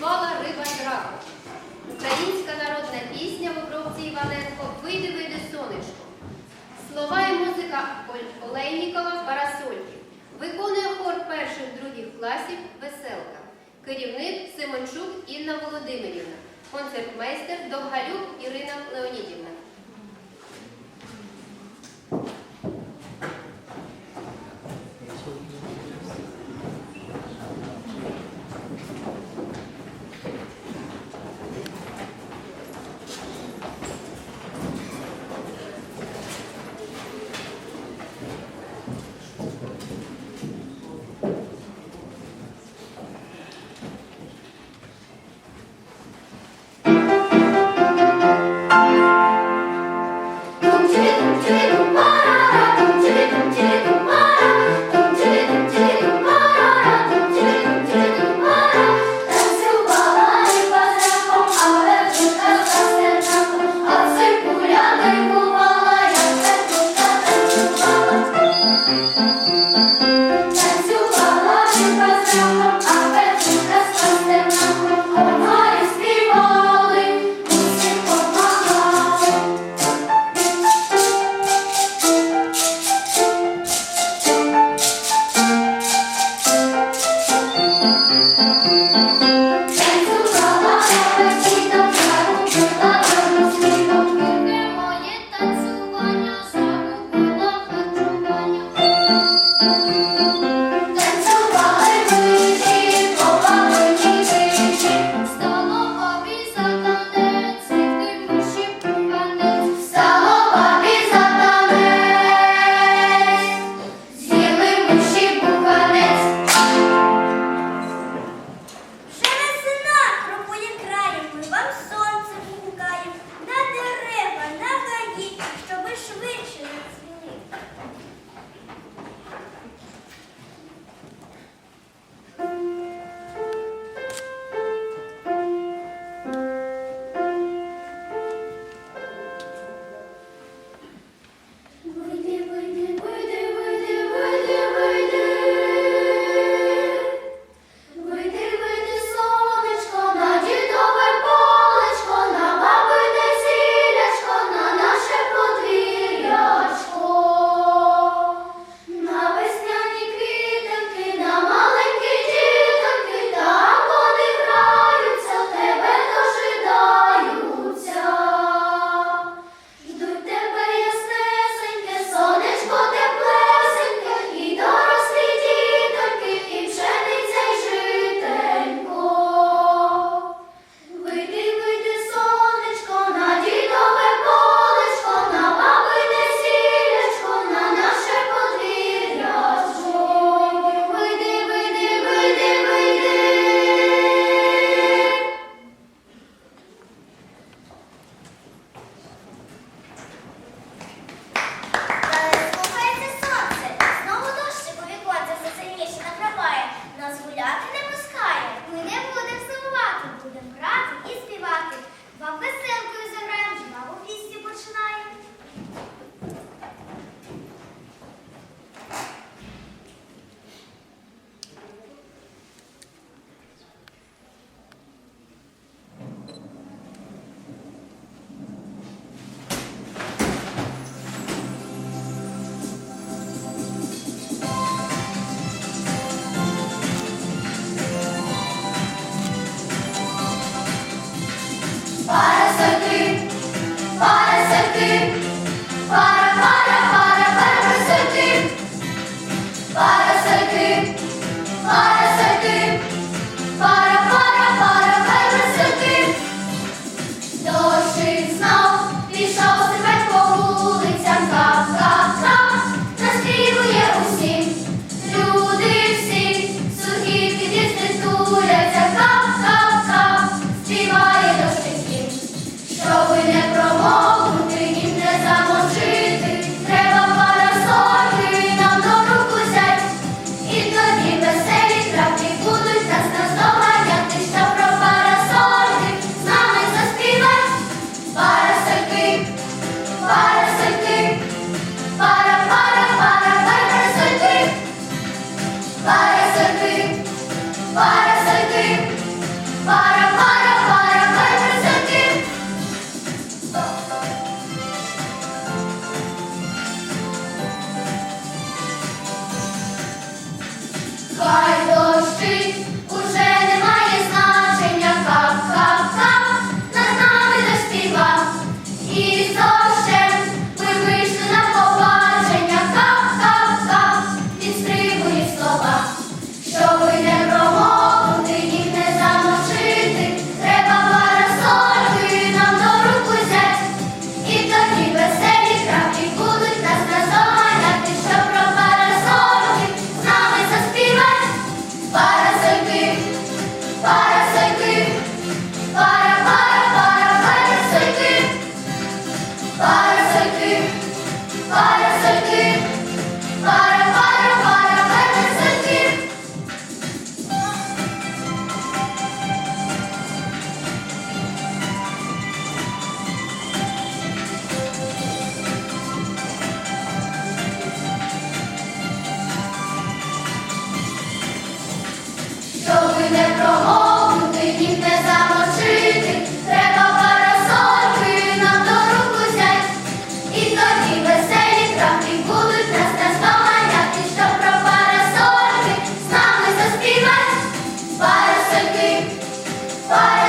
співала риба й. Українська народна пісня в обробці Іваненко Вийди, вийди сонечко. Слова і музика Олейнікова в парасольки. Виконує хор перших других класів Веселка. Керівник Симончук Інна Володимирівна. Концертмейстер Довгалюк Ірина Леонідівна. Парасольки